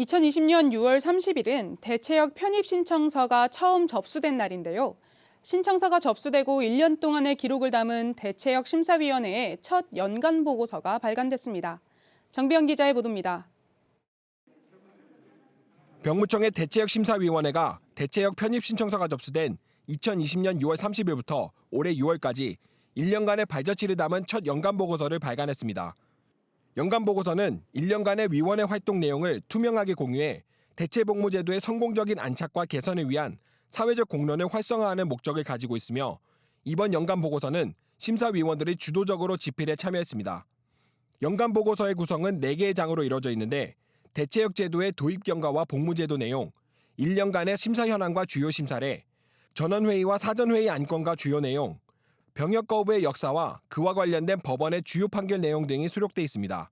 2020년 6월 30일은 대체역 편입 신청서가 처음 접수된 날인데요. 신청서가 접수되고 1년 동안의 기록을 담은 대체역 심사위원회의 첫 연간 보고서가 발간됐습니다. 정비영 기자의 보도입니다. 병무청의 대체역 심사위원회가 대체역 편입 신청서가 접수된 2020년 6월 30일부터 올해 6월까지 1년간의 발자취를 담은 첫 연간 보고서를 발간했습니다. 연간 보고서는 1년간의 위원회 활동 내용을 투명하게 공유해 대체 복무제도의 성공적인 안착과 개선을 위한 사회적 공론을 활성화하는 목적을 가지고 있으며 이번 연간 보고서는 심사위원들이 주도적으로 집필에 참여했습니다. 연간 보고서의 구성은 4개의 장으로 이루어져 있는데 대체역 제도의 도입 경과와 복무 제도 내용, 1년간의 심사 현황과 주요 심사례, 전원회의와 사전회의 안건과 주요 내용, 병역 거부의 역사와 그와 관련된 법원의 주요 판결 내용 등이 수록돼 있습니다.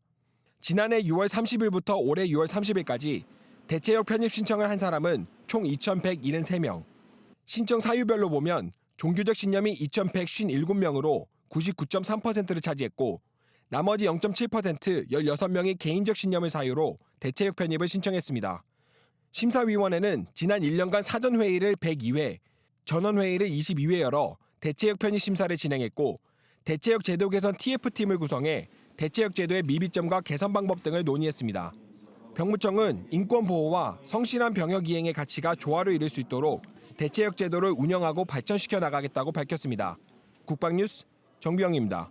지난해 6월 30일부터 올해 6월 30일까지 대체역 편입 신청을 한 사람은 총 2,173명. 신청 사유별로 보면 종교적 신념이 2,157명으로 99.3%를 차지했고 나머지 0.7% 16명이 개인적 신념을 사유로 대체역 편입을 신청했습니다. 심사위원회는 지난 1년간 사전회의를 102회, 전원회의를 22회 열어 대체역 편입 심사를 진행했고 대체역 제도 개선 TF팀을 구성해 대체역 제도의 미비점과 개선 방법 등을 논의했습니다. 병무청은 인권 보호와 성실한 병역 이행의 가치가 조화를 이룰 수 있도록 대체역 제도를 운영하고 발전시켜 나가겠다고 밝혔습니다. 국방뉴스 정비영입니다.